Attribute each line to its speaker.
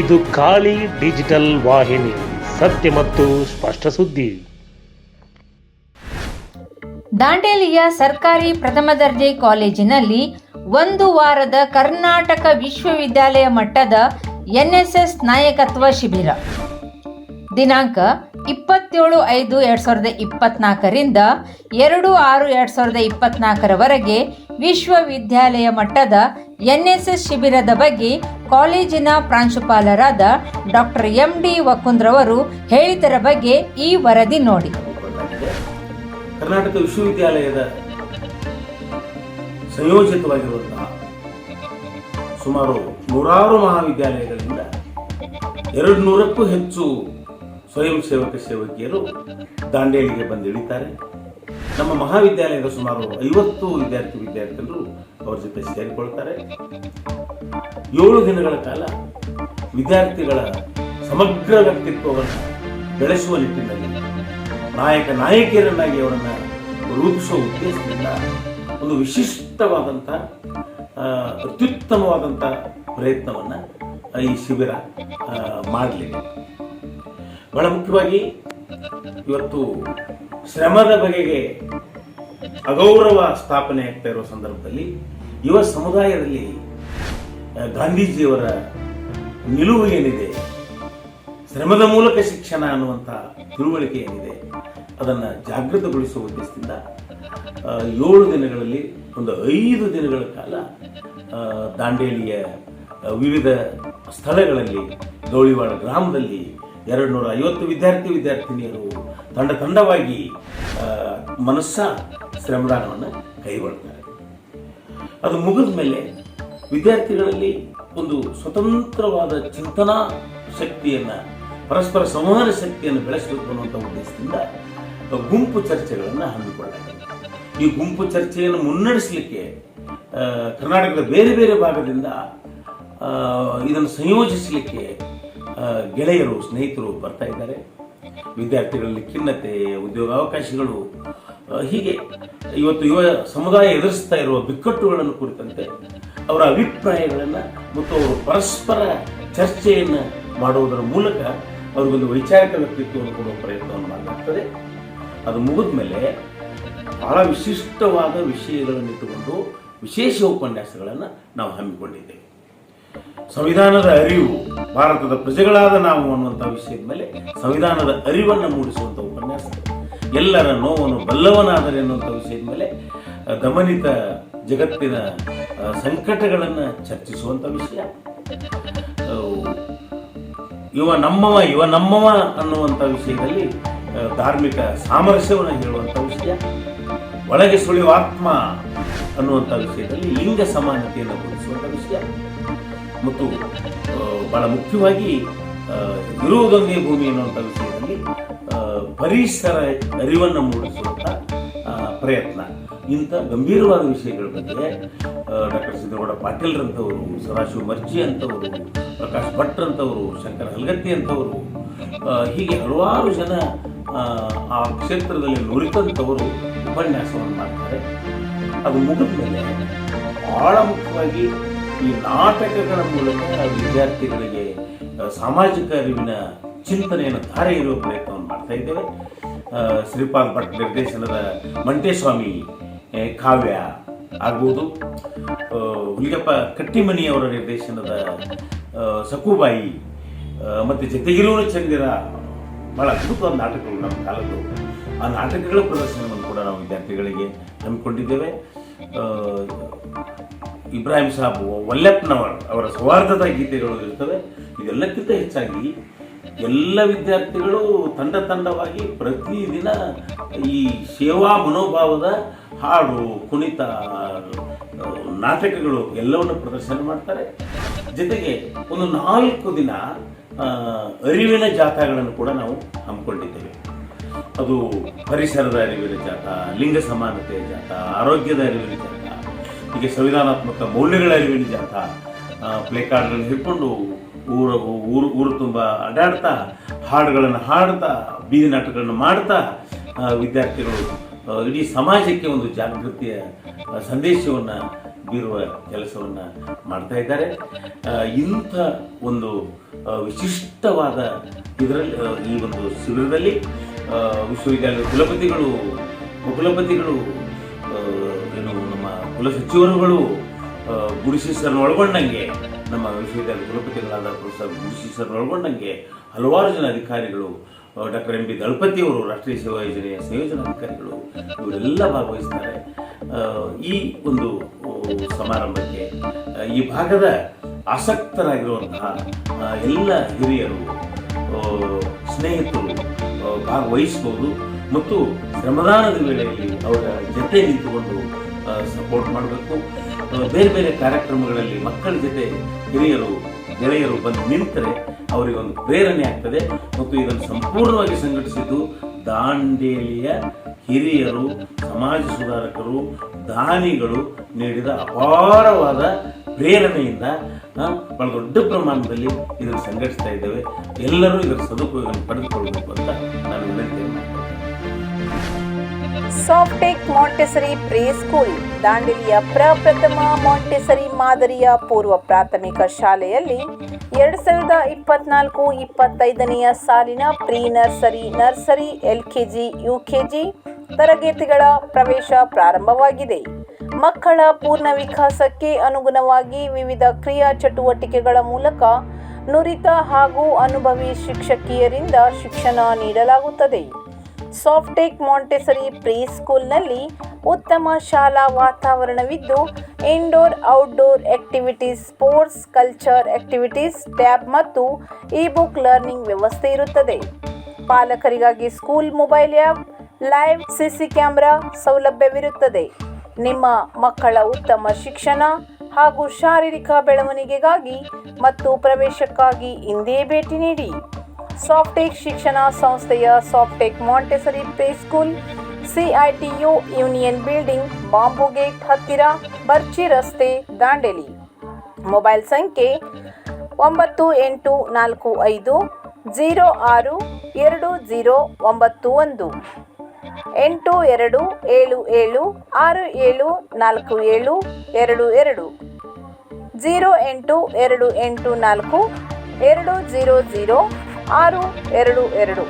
Speaker 1: ಇದು ಖಾಲಿ ಡಿಜಿಟಲ್ ವಾಹಿನಿ, ಸತ್ಯ ಮತ್ತು ಸ್ಪಷ್ಟ ಸುದ್ದಿ.
Speaker 2: ದಾಂಡೇಲಿಯ ಸರ್ಕಾರಿ ಪ್ರಥಮ ದರ್ಜೆ ಕಾಲೇಜಿನಲ್ಲಿ ಒಂದು ವಾರದ ಕರ್ನಾಟಕ ವಿಶ್ವವಿದ್ಯಾಲಯ ಮಟ್ಟದ ಎನ್ಎಸ್ಎಸ್ ನಾಯಕತ್ವ ಶಿಬಿರ. ದಿನಾಂಕ ಇಪ್ಪತ್ತೇಳು ಐದು ಎರಡು ಸಾವಿರದ ಇಪ್ಪತ್ನಾಲ್ಕರಿಂದ ಎರಡು ಆರು ಎರಡು ಸಾವಿರದ ಇಪ್ಪತ್ನಾಲ್ಕರವರೆಗೆ ವಿಶ್ವವಿದ್ಯಾಲಯ ಮಟ್ಟದ ಎನ್ ಎಸ್ ಎಸ್ ಶಿಬಿರದ ಬಗ್ಗೆ ಕಾಲೇಜಿನ ಪ್ರಾಂಶುಪಾಲರಾದ ಡಾಕ್ಟರ್ ಎಂ ಡಿ ವಕುಂದ್ರವರು ಹೇಳಿದರ ಬಗ್ಗೆ ಈ ವರದಿ ನೋಡಿ.
Speaker 3: ಕರ್ನಾಟಕ ವಿಶ್ವವಿದ್ಯಾಲಯದ ಸಂಯೋಜಿತವಾಗಿರುವಂತಹ ಸುಮಾರು ನೂರಾರು ಮಹಾವಿದ್ಯಾಲಯಗಳಿಂದ ಎರಡು ನೂರಕ್ಕೂ ಹೆಚ್ಚು ಸ್ವಯಂ ಸೇವಕ ಸೇವಕಿಯರು ದಾಂಡೇಲಿಗೆ ಬಂದು ಇಳಿತಾರೆ ನಮ್ಮ ಮಹಾವಿದ್ಯಾಲಯದ ಸುಮಾರು ಐವತ್ತು ವಿದ್ಯಾರ್ಥಿ ವಿದ್ಯಾರ್ಥಿಗಳು ಅವರ ಜೊತೆ ಸೇರಿಕೊಳ್ತಾರೆ. ಏಳು ದಿನಗಳ ಕಾಲ ವಿದ್ಯಾರ್ಥಿಗಳ ಸಮಗ್ರ ವ್ಯಕ್ತಿತ್ವವನ್ನು ಬೆಳೆಸುವ ನಿಟ್ಟಿನಲ್ಲಿ ನಾಯಕ ನಾಯಕಿಯರನ್ನಾಗಿ ಅವರನ್ನು ರೂಪಿಸುವ ಉದ್ದೇಶದಿಂದ ಒಂದು ವಿಶಿಷ್ಟವಾದಂಥ ಅತ್ಯುತ್ತಮವಾದಂಥ ಪ್ರಯತ್ನವನ್ನು ಈ ಶಿಬಿರ ಮಾಡಲಿದೆ. ಬಹಳ ಮುಖ್ಯವಾಗಿ ಇವತ್ತು ಶ್ರಮದ ಬಗೆಗೆ ಅಗೌರವ ಸ್ಥಾಪನೆ ಆಗ್ತಾ ಇರುವ ಸಂದರ್ಭದಲ್ಲಿ ಯುವ ಸಮುದಾಯದಲ್ಲಿ ಗಾಂಧೀಜಿಯವರ ನಿಲುವು ಏನಿದೆ, ಶ್ರಮದ ಮೂಲಕ ಶಿಕ್ಷಣ ಅನ್ನುವಂಥ ತಿಳುವಳಿಕೆ ಏನಿದೆ, ಅದನ್ನು ಜಾಗೃತಗೊಳಿಸುವ ಉದ್ದೇಶದಿಂದ ಏಳು ದಿನಗಳಲ್ಲಿ, ಒಂದು ಐದು ದಿನಗಳ ಕಾಲ ದಾಂಡೇಲಿಯ ವಿವಿಧ ಸ್ಥಳಗಳಲ್ಲಿ ಗೌಳಿವಾಡ ಗ್ರಾಮದಲ್ಲಿ ಎರಡು ನೂರ ಐವತ್ತು ವಿದ್ಯಾರ್ಥಿ ವಿದ್ಯಾರ್ಥಿನಿಯರು ತಂಡ ತಂಡವಾಗಿ ಮನಸ್ಸ ಶ್ರಮದಾನವನ್ನು ಕೈಗೊಳ್ತಾರೆ. ಅದು ಮುಗಿದ ಮೇಲೆ ವಿದ್ಯಾರ್ಥಿಗಳಲ್ಲಿ ಒಂದು ಸ್ವತಂತ್ರವಾದ ಚಿಂತನಾ ಶಕ್ತಿಯನ್ನು, ಪರಸ್ಪರ ಸಂವಹನ ಶಕ್ತಿಯನ್ನು ಬೆಳೆಸಬೇಕು ಅನ್ನುವಂಥ ಉದ್ದೇಶದಿಂದ ಗುಂಪು ಚರ್ಚೆಗಳನ್ನು ಹಮ್ಮಿಕೊಳ್ಳಲಾಗಿದೆ. ಈ ಗುಂಪು ಚರ್ಚೆಯನ್ನು ಮುನ್ನಡೆಸಲಿಕ್ಕೆ ಕರ್ನಾಟಕದ ಬೇರೆ ಬೇರೆ ಭಾಗದಿಂದ ಇದನ್ನು ಸಂಯೋಜಿಸಲಿಕ್ಕೆ ಗೆಳೆಯರು, ಸ್ನೇಹಿತರು ಬರ್ತಾ ಇದ್ದಾರೆ. ವಿದ್ಯಾರ್ಥಿಗಳಲ್ಲಿ ಖಿನ್ನತೆ, ಉದ್ಯೋಗಾವಕಾಶಗಳು ಹೀಗೆ ಇವತ್ತು ಯುವ ಸಮುದಾಯ ಎದುರಿಸ್ತಾ ಇರುವ ಬಿಕ್ಕಟ್ಟುಗಳನ್ನು ಕುರಿತಂತೆ ಅವರ ಅಭಿಪ್ರಾಯಗಳನ್ನು ಮತ್ತು ಅವರು ಪರಸ್ಪರ ಚರ್ಚೆಯನ್ನು ಮಾಡುವುದರ ಮೂಲಕ ಅವ್ರಿಗೊಂದು ವೈಚಾರಿಕ ವ್ಯಕ್ತಿತ್ವವನ್ನು ಕೊಡುವ ಪ್ರಯತ್ನವನ್ನು ಮಾಡಲಾಗ್ತದೆ. ಅದು ಮುಗಿದ ಮೇಲೆ ಬಹಳ ವಿಶಿಷ್ಟವಾದ ವಿಷಯಗಳನ್ನು ಇಟ್ಟುಕೊಂಡು ವಿಶೇಷ ಉಪನ್ಯಾಸಗಳನ್ನು ನಾವು ಹಮ್ಮಿಕೊಂಡಿದ್ದೇವೆ. ಸಂವಿಧಾನದ ಅರಿವು ಭಾರತದ ಪ್ರಜೆಗಳಾದ ನಾವು ಅನ್ನುವಂಥ ವಿಷಯದ ಮೇಲೆ ಸಂವಿಧಾನದ ಅರಿವನ್ನು ಮೂಡಿಸುವಂಥ ಉಪನ್ಯಾಸ. ಎಲ್ಲರ ನೋವನ್ನು ಬಲ್ಲವನಾದರೆ ಅನ್ನುವಂಥ ವಿಷಯದ ಮೇಲೆ ಗಮನಿತ ಜಗತ್ತಿನ ಸಂಕಟಗಳನ್ನು ಚರ್ಚಿಸುವಂಥ ವಿಷಯ. ಇವ ನಮ್ಮವ ಇವ ನಮ್ಮವ ಅನ್ನುವಂಥ ವಿಷಯದಲ್ಲಿ ಧಾರ್ಮಿಕ ಸಾಮರಸ್ಯವನ್ನು ಹೇಳುವಂಥ ವಿಷಯ. ಒಳಗೆ ಸುಳಿಯುವ ಆತ್ಮ ಅನ್ನುವಂಥ ವಿಷಯದಲ್ಲಿ ಲಿಂಗ ಸಮಾನತೆಯನ್ನು ಬೋಧಿಸುವಂಥ ವಿಷಯ. ಮತ್ತು ಬಹಳ ಮುಖ್ಯವಾಗಿ ಇರುವುದೊಂದೇ ಭೂಮಿ ಅನ್ನುವಂಥ ವಿಷಯದಲ್ಲಿ ಪರಿಸರ ಅರಿವನ್ನು ಮೂಡಿಸುವಂಥ ಪ್ರಯತ್ನ. ಇಂಥ ಗಂಭೀರವಾದ ವಿಷಯಗಳ ಬಗ್ಗೆ ಡಾಕ್ಟರ್ ಸಿದ್ದೇಗೌಡ ಪಾಟೀಲ್ರಂಥವರು ಸದಾಶಿವ ಮರ್ಜಿ ಅಂತವರು ಪ್ರಕಾಶ್ ಭಟ್ ಅಂತವರು ಶಂಕರ ಹಲ್ಗತ್ತಿ ಅಂತವರು ಹೀಗೆ ಹಲವಾರು ಜನ ಆ ಕ್ಷೇತ್ರದಲ್ಲಿ ನುರಿತಂಥವರು ಉಪನ್ಯಾಸವನ್ನು ಮಾಡ್ತಾರೆ. ಅದು ಮುಗಿದ ಮೇಲೆ ಬಹಳ ಮುಖ್ಯವಾಗಿ ಈ ನಾಟಕಗಳ ಮೂಲಕ ವಿದ್ಯಾರ್ಥಿಗಳಿಗೆ ಸಾಮಾಜಿಕ ಅರಿವಿನ ಚಿಂತನೆಯನ್ನು ಧಾರೆ ಇರುವ ಪ್ರಯತ್ನವನ್ನು ಮಾಡ್ತಾ ಇದ್ದೇವೆ. ಶ್ರೀಪಾಲ್ ಭಟ್ ನಿರ್ದೇಶನದ ಮಂಟೇಸ್ವಾಮಿ ಕಾವ್ಯ ಆಗ್ಬೋದು. ಹುಲಿಯಪ್ಪ ಕಟ್ಟಿಮನಿ ಕಟ್ಟಿಮನಿಯವರ ನಿರ್ದೇಶನದ ಸಕುಬಾಯಿ ಮತ್ತು ಜತೆಗಿಲೂನು ಚಂದಿರ, ಬಹಳ ಅದ್ಭುತವಾದ ನಾಟಕಗಳು ನಮ್ಮ ಕಾಲದ್ದು. ಆ ನಾಟಕಗಳ ಪ್ರದರ್ಶನವನ್ನು ನಾವು ವಿದ್ಯಾರ್ಥಿಗಳಿಗೆ ಹಮ್ಮಿಕೊಂಡಿದ್ದೇವೆ ಇಬ್ರಾಹಿಂ ಸಾಬ್ ವಲ್ಲಪ್ಪನವರ್ ಅವರ ಸೌಹಾರ್ದದ ಗೀತೆಗಳು ಇರ್ತವೆ ಇದೆಲ್ಲಕ್ಕಿಂತ ಹೆಚ್ಚಾಗಿ ಎಲ್ಲ ವಿದ್ಯಾರ್ಥಿಗಳು ತಂಡ ತಂಡವಾಗಿ ಪ್ರತಿದಿನ ಈ ಸೇವಾ ಮನೋಭಾವದ ಹಾಡು, ಕುಣಿತ ನಾಟಕಗಳು ಎಲ್ಲವನ್ನು ಪ್ರದರ್ಶನ ಮಾಡ್ತಾರೆ. ಜೊತೆಗೆ ಒಂದು ನಾಲ್ಕು ದಿನ ಅರಿವಿನ ಜಾಥಾಗಳನ್ನು ಕೂಡ ನಾವು ಹಮ್ಮಿಕೊಂಡಿದ್ದೇವೆ. ಅದು ಪರಿಸರದ ಅರಿವಿನ ಜಾತ, ಲಿಂಗ ಸಮಾನತೆಯ ಜಾತ, ಆರೋಗ್ಯದ ಅರಿವಿನ ಜಾತ, ಹೀಗೆ ಸಂವಿಧಾನಾತ್ಮಕ ಮೌಲ್ಯಗಳ ಅರಿವಿನ ಜಾತ ಪ್ಲೇ ಕಾರ್ಡ್ಗಳನ್ನು ಹಿಡ್ಕೊಂಡು ಊರ, ಊರು ಊರು ತುಂಬ ಅಡ್ಡಾಡ್ತಾ, ಹಾಡುಗಳನ್ನು ಹಾಡ್ತಾ, ಬೀದಿ ನಾಟಕಗಳನ್ನು ಮಾಡ್ತಾ ವಿದ್ಯಾರ್ಥಿಗಳು ಇಡೀ ಸಮಾಜಕ್ಕೆ ಒಂದು ಜಾಗೃತಿಯ ಸಂದೇಶವನ್ನು ಬೀರುವ ಕೆಲಸವನ್ನು ಮಾಡ್ತಾ ಇದ್ದಾರೆ. ಇಂಥ ಒಂದು ವಿಶಿಷ್ಟವಾದ ಇದರಲ್ಲಿ ಈ ಒಂದು ಶಿಬಿರದಲ್ಲಿ ವಿಶ್ವವಿದ್ಯಾಲಯದ ಕುಲಪತಿಗಳು ಉಪಕುಲಪತಿಗಳು ಏನು ನಮ್ಮ ಕುಲ ಸಚಿವರುಗಳು ಗುಡಿಸಿ ಸರ್ನ ಒಳಗೊಂಡಂಗೆ, ನಮ್ಮ ವಿಶ್ವವಿದ್ಯಾಲಯ ಕುಲಪತಿಗಳಾದ ಪ್ರೊಫೆಸರ್ ಗುರುಶಿ ಸರ್ನ ಒಳಗೊಂಡಂಗೆ ಹಲವಾರು ಜನ ಅಧಿಕಾರಿಗಳು ಡಾಕ್ಟರ್ ಎಂ ಬಿ ದಳಪತಿಯವರು, ರಾಷ್ಟ್ರೀಯ ಸೇವಾ ಯೋಜನೆಯ ಸಂಯೋಜನಾಧಿಕಾರಿಗಳು ಇವರೆಲ್ಲ ಭಾಗವಹಿಸ್ತಾರೆ ಈ ಒಂದು ಸಮಾರಂಭಕ್ಕೆ ಈ ಭಾಗದ ಆಸಕ್ತರಾಗಿರುವಂತಹ ಎಲ್ಲ ಹಿರಿಯರು ಸ್ನೇಹಿತರು ಭಾಗವಹಿಸ್ಬೋದು ಮತ್ತು ಶ್ರಮದಾನದ ವೇಳೆಯಲ್ಲಿ ಅವರ ಜೊತೆ ನಿಂತುಕೊಂಡು ಸಪೋರ್ಟ್ ಮಾಡಬೇಕು. ಬೇರೆ ಬೇರೆ ಕಾರ್ಯಕ್ರಮಗಳಲ್ಲಿ ಮಕ್ಕಳ ಜೊತೆ ಹಿರಿಯರು, ಗೆಳೆಯರು ಬಂದು ನಿಂತರೆ ಅವರಿಗೆ ಒಂದು ಪ್ರೇರಣೆ ಆಗ್ತದೆ. ಮತ್ತು ಇದನ್ನು ಸಂಪೂರ್ಣವಾಗಿ ಸಂಘಟಿಸಿದ್ದು ದಾಂಡೇಲಿಯ ಹಿರಿಯರು, ಸಮಾಜ ಸುಧಾರಕರು ದಾನಿಗಳು ನೀಡಿದ ಅಪಾರವಾದ ಪ್ರೇರಣೆಯಿಂದ ಬಹಳ ದೊಡ್ಡ ಪ್ರಮಾಣದಲ್ಲಿ ಇದನ್ನು ಸಂಘಟಿಸ್ತಾ ಇದ್ದೇವೆ. ಎಲ್ಲರೂ ಇದರ ಸದುಪಯೋಗ ಪಡೆದುಕೊಳ್ಬೇಕು ಅಂತ ನಾನು ವಿನಂತಿ
Speaker 4: ಸಾಫ್ಟೆಕ್ ಮಾಂಟೆಸರಿ ಪ್ರೇ ಸ್ಕೂಲ್, ದಾಂಡೇಲಿಯ ಪ್ರಪ್ರಥಮ ಮಾಂಟೆಸರಿ ಮಾದರಿಯ ಪೂರ್ವ ಪ್ರಾಥಮಿಕ ಶಾಲೆಯಲ್ಲಿ ಎರಡು ಸಾವಿರದ ಇಪ್ಪತ್ನಾಲ್ಕು ಇಪ್ಪತ್ತೈದನೆಯ ಸಾಲಿನ pre nursery nursery L K G U K G ತರಗತಿಗಳ ಪ್ರವೇಶ ಪ್ರಾರಂಭವಾಗಿದೆ. ಮಕ್ಕಳ ಪೂರ್ಣ ವಿಕಾಸಕ್ಕೆ ಅನುಗುಣವಾಗಿ ವಿವಿಧ ಕ್ರಿಯಾ ಚಟುವಟಿಕೆಗಳ ಮೂಲಕ ನುರಿತ ಹಾಗೂ ಅನುಭವಿ ಶಿಕ್ಷಕಿಯರಿಂದ ಶಿಕ್ಷಣ ನೀಡಲಾಗುತ್ತದೆ. ಸಾಫ್ಟೆಕ್ ಮಾಂಟೆಸರಿ ಪ್ರೀ ಸ್ಕೂಲ್ನಲ್ಲಿ ಉತ್ತಮ ಶಾಲಾ ವಾತಾವರಣವಿದ್ದು, indoor outdoor activities, sports, culture activities, tab ಮತ್ತು ಇ ಬುಕ್ ಲರ್ನಿಂಗ್ ವ್ಯವಸ್ಥೆ ಇರುತ್ತದೆ. ಪಾಲಕರಿಗಾಗಿ school, mobile app live CC camera ಸೌಲಭ್ಯವಿರುತ್ತದೆ. ನಿಮ್ಮ ಮಕ್ಕಳ ಉತ್ತಮ ಶಿಕ್ಷಣ ಹಾಗೂ ಶಾರೀರಿಕ ಬೆಳವಣಿಗೆಗಾಗಿ ಮತ್ತು ಪ್ರವೇಶಕ್ಕಾಗಿ ಇಂದೇ ಭೇಟಿ ನೀಡಿ. ಸಾಫ್ಟೆಕ್ ಶಿಕ್ಷಣ ಸಂಸ್ಥೆಯ Softech Montessori play school CITU union building, bamboo gate ಹತ್ತಿರ ಬರ್ಚಿ ರಸ್ತೆ ದಾಂಡೇಲಿ. ಮೊಬೈಲ್ ಸಂಖ್ಯೆ ಒಂಬತ್ತು ಎಂಟು ನಾಲ್ಕು ಐದು, ಜೀರೋ ಆರು ಎರಡು ಜೀರೋ ಒಂಬತ್ತು ಒಂದು. ಎಂಟು ಎರಡು ಏಳು ಏಳು ಆರು ಏಳು ನಾಲ್ಕು ಏಳು ಎರಡು ಎರಡು. ಜೀರೋ ಎಂಟು ಎರಡು ಎಂಟು ನಾಲ್ಕು ಎರಡು ಜೀರೋ ಜೀರೋ ಆರು ಎರಡು ಎರಡು.